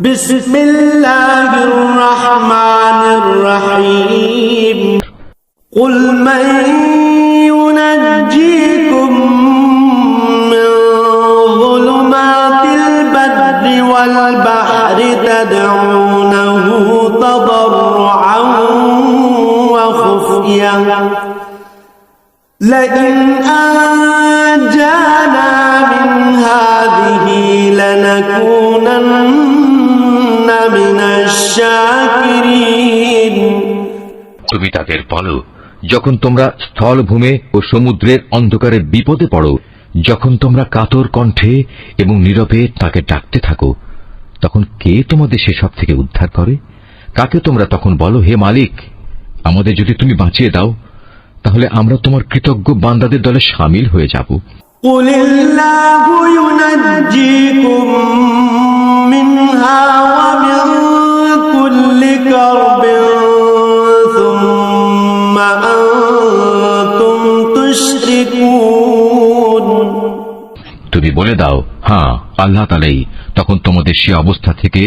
بسم الله الرحمن الرحيم. قل من ينجيكم من ظلمات البر والبحر تدعونه تضرعا وخفيا لئن أنجانا তুমি তাদের বলো যখন তোমরা স্থলভূমে ও সমুদ্রের অন্ধকারের বিপদে পড়ো যখন তোমরা কাতর কণ্ঠে এবং নীরবে তাকে ডাকতে থাকো তখন কে তোমাদের সেসব থেকে উদ্ধার করে? কাকে তোমরা তখন বলো হে মালিক আমাদের যদি তুমি বাঁচিয়ে দাও তাহলে আমরা তোমার কৃতজ্ঞ বান্দাদের দলে সামিল হয়ে যাব। তুমি বলে দাও হ্যাঁ আল্লাহ তালাই তখন তোমাদের সে অবস্থা থেকে